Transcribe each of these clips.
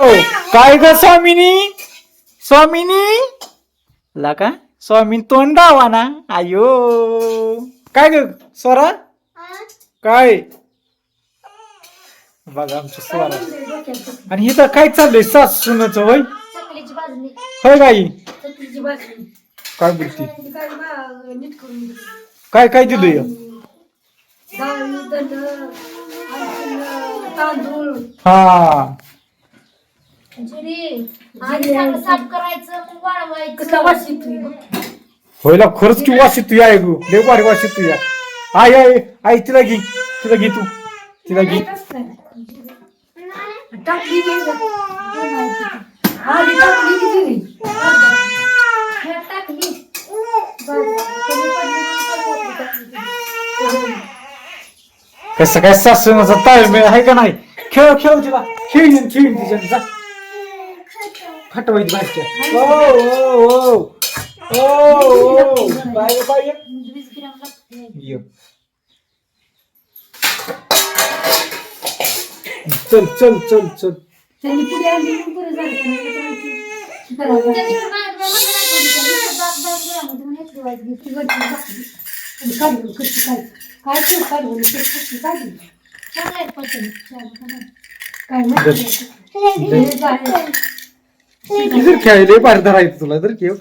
काय ग स्वामिनी? स्वामिनी? ला का? स्वामी तोंड दावा ना. आयो. काय ग स्वरा? काय? बघा आमची स्वरा. आणि इथं काय चाललंय सास सुनाचं बाजणी होय गाई काय बोलती? काय दिली. काय तांदूळ. हा. जिरे आणि चांगलं साफ करायचं मग वाळवायचं. कसला वास येतोय होयला खरंच की वाशी तू आहे गो लय भारी वाशी तू या. आय आय आई तिला घे. तिला घे तू. तिला घे. टाकली की? आधी टाकली की तिने ह्यात टाकली. बस, कमी पडली म्हणून परत टाकली. कसं काय सासूनाचा ताळमेळ आहे का नाही? खेळ खेळ तिला. खेळीन खेळीन तिच्या जा. फटवायची बाहेरच्या ओ ओ ओ ओ ओ गं. म्हणजे वीस ग्रॅम लागते. ये. चल चल चल चल त्यांनी पुढे आणली मग पुढे झालं का नाही तर आणखी करावं म्हणून. ती वरती टाकली. आणि काढली कशी काय काय ते काढली ते कशी काढली? काय माहिती हे जाय- जर खेळले बाहेर धरायचं तुला तर खेळ.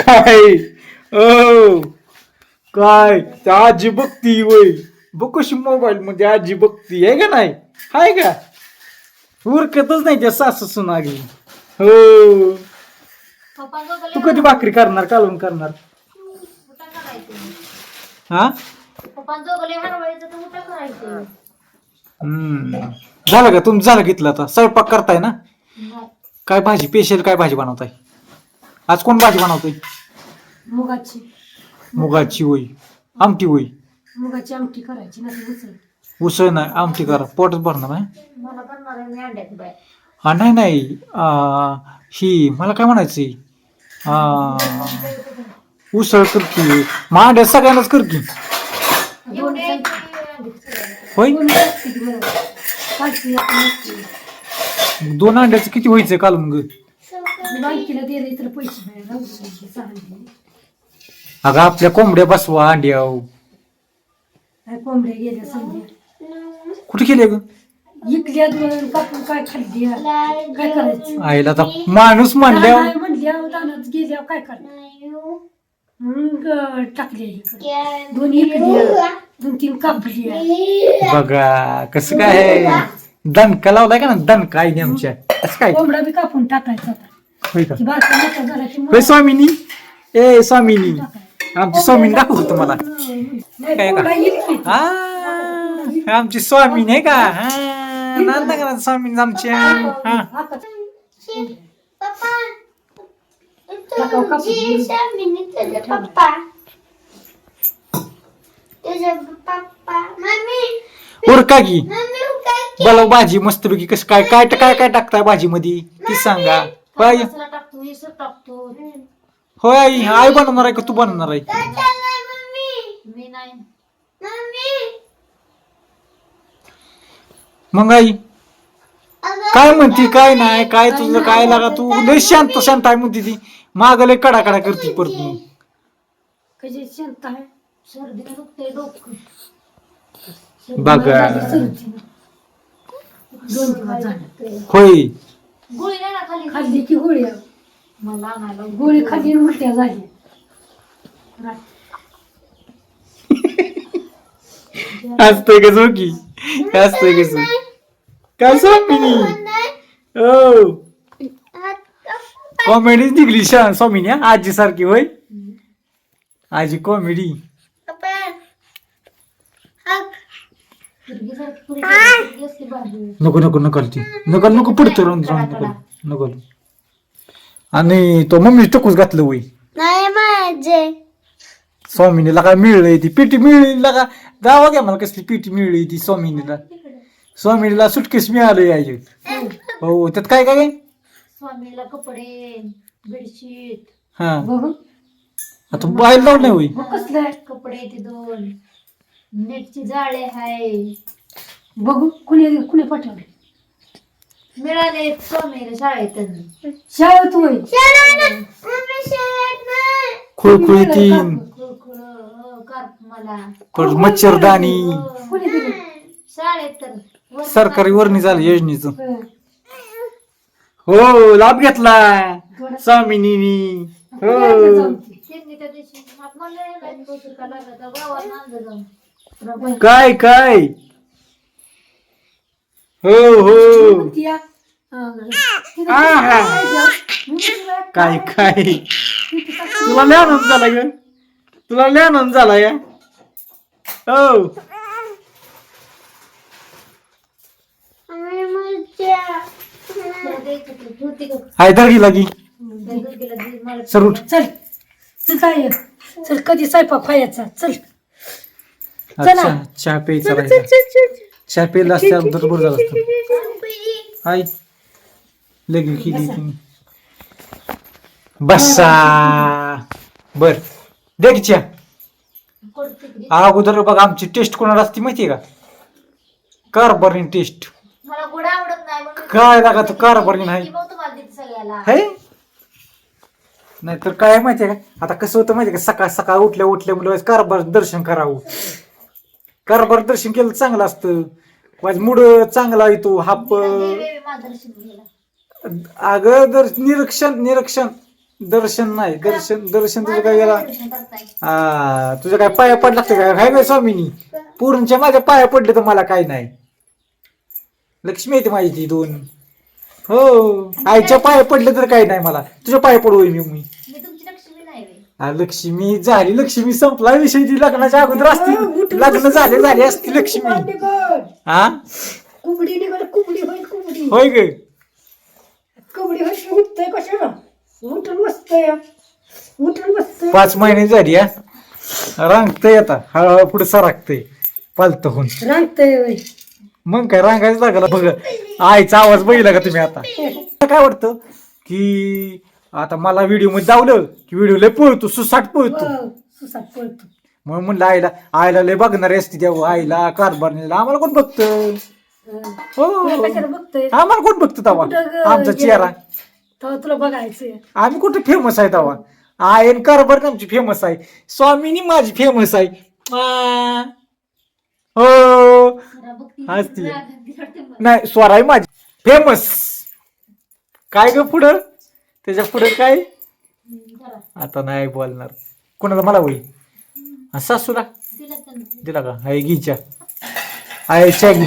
काय? ओ काय? त्या आजी बघती वय. बघ कशी मोबाईल मध्ये आजी बघती. आहे का नाही? हाय का? उरकतच नाही त्या सासू सुनागी हो. तू कधी भाकरी करणार कालवून करणार? हा. हम्म. झालं का? तुमचं झालं घेतलं आता? स्वयंपाक करताय ना. काय भाजी स्पेशल काय भाजी बनवताय? आज कोण भाजी बनवतोय? मुगाची. मुगाची होई आमटी होई मुगाची आमटी करायची उचल उसळ. नाही आमटी करा. पोटच भरणार मला आहे मी अंड्याची बाय हा नाही नाही. आ, ही मला काय म्हणायची उसळ करते मांड्या सगळ्यांनाच करते एवढे होय? दोन अंड्याचं किती व्हायचंय काल मग? अगं आपल्या कोंबड्या बसवा अंड्या कोंबड्या गेल्या कुठे गेले ग? इकल्या कापून काय खाल्ली काय करायचं आईला आता माणूस म्हणल्या म्हणल्या काय करायचं दोन तीन कापल्या बघा कसं काय दणका लावलाय का ना? दणका आहे आमच्या कसं काय? कोंबडा बी कापून टाकायचा होता. होय का? की की स्वामिनी. ए स्वामिनी. आमची स्वामिनी दाखवतो तुम्हाला नाही, काय का? कोंबडा इकली. हा आमची स्वामीन आहे का? हा नांदा करा स्वामीन आमच्या. हा. आता पप्पा पप्पा तुझे पप्पा मम्मी उरका की मम्मी काय बोला भाजी मस्तपैकी कसं काय काय काय काय टाकताय भाजी मध्ये ती सांगा होय आई. मसाला टाकतो हे सर टाकतो होय आई आई बनवणार आहे का तू बनवणार आहे काय चाललंय मम्मी मी नाही मम्मी मग आई काय म्हणती? काय नाही काय तुझं काय लागा तू? लय शांत शांत आहे म्हणते ती. माग लय कडा कडा करते परत मग. कशी शांत आहे? सर्दी दुखते डोकं. बघा. सर्दी. दोन दिवस झाले होय. गोळी नाही ना खाली खाल्ली की गोळी. मला आणायला गोळी खाल्ली आणि उलट्या झाल्या. असतंय का झोकी असतंय कस काय स्वामिनी हो कॉमेडी निघली शा स्वामिनी? आजी सारखी होय? आजी कॉमेडी नको नको नको ती नको नको राहून राहून नको. नको आणि तो मम्मी टकूच घातलं वय नाही माझे. स्वामिनीला काय मिळलंय ती? पेटी मिळली का? गावा घ्या मला कसली पेटी मिळली ती स्वामिनीला. स्वामिनीला सुटकेस मिळालं आई हो त्यात काय काय? काय स्वामीला कपडे बेडशीट हा. बघू आता बाहेर लावलं नाही होई. कसलं आहे कपडे ते दोन? नेटचे जाळे हाय. बघू कुणी कुणी पाठवले? मिळाले स्वामीला शाळेत शाळेत होय. मम्मी शाळेत नाही. खुळखुळी तीन खुळखुळ हो, कार्प मला. परत मच्छरदाणी. कुणी दिले? शाळेत तर वर- सरकारी वर्णी झालं योजनेचं. हं. लाभ घेतला स्वामिनी हो. काय काय? हो हो. काय काय तुला लय आनंद झाला ग. तुला लय आनंद झाला या हो मम्मी मजा होतं, ठेवते का? सर उठ. चल. चल जाय चल कधी स्वयंपाक खायचा चल. अच्छा चला. चहा प्यायचा चल राहिला. चल चल चल. चहा प्यायला बरं झालं असतं. हाय लगी केली तिने बसा. बर. दे की चहा. अगोदर बघ आमची टेस्ट कोणाला असते माहितीये का? कारभारीन टेस्ट मला गोड आवडत नाही म्हणून काय लागा तू तुम्हाला देते सगळ्याला. है नाहीतर काय माहितीये का? आता कसं होतं माहितीये का? सकाळ सकाळ उठल्या उठल्या मुलं कारभार दर्शन करावं. कारभार दर्शन केलं चांगलं असतं. माझं मूड चांगला येतो हाप. मार्गदर्शन घ्यायला अगं दर निरीक्षण निरीक्षण. दर्शन नाही दर्शन दर्शन तुझं काय गेला मार्गदर्शन करताय. हा तुझ्या काय पाया पड लागते काय काय काय स्वामीनी पूर्णच्या माझ्या पाया पडले तर मला काय नाही. लक्ष्मी येते माझी ती दोन. हो. आईच्या पाया पडले तर काही नाही मला. तुझ्या पाया पडू मी मी. मी तुमची लक्ष्मी नाही हा, लक्ष्मी झाली. लक्ष्मी संपला विषय. ती लग्नाच्या अगोदर असती. लग्न झाले झाले असती लक्ष्मी. हा कुबडी निघाल कुबडी होईल कुबडी. होय ग. कुबडी होईल उठतंय कशाला? उठून बसतंय. उठून बसतंय. पाच महिने झाली हा रांगतय आता. हळूहळू पुढे सरकतय. पालत होऊन. रांगतंय. मग काय रांगायच लागला बघ. आईचा आवाज बघितला का तुम्ही आता? काय वाटतं की आता मला व्हिडिओमध्ये दावलं की व्हिडिओ लय पळतो सुसाट पळतो. हो, सुसाट पळतो. म्हणून म्हणलं आईला आईला लय बघणारे असते तेव्हा आईला कारभार आम्हाला कोण बघत? हं. आम्हाला कोण बघतं ग? आमचा चेहरा. तुला बघायचंय. आम्ही कुठे फेमस आहे तेव्हा? आयन कारभार आमची फेमस आहे. स्वामीनी माझी फेमस आहे. हो. वाटतं मला. नाही स्वराई माझी. फेमस काय ग पुढं? त्याच्या पुढे काय? आता नाही बोलणार. कोणाला? मला होई सासूला. दिलं का? हाय गीच्या आयच्या गी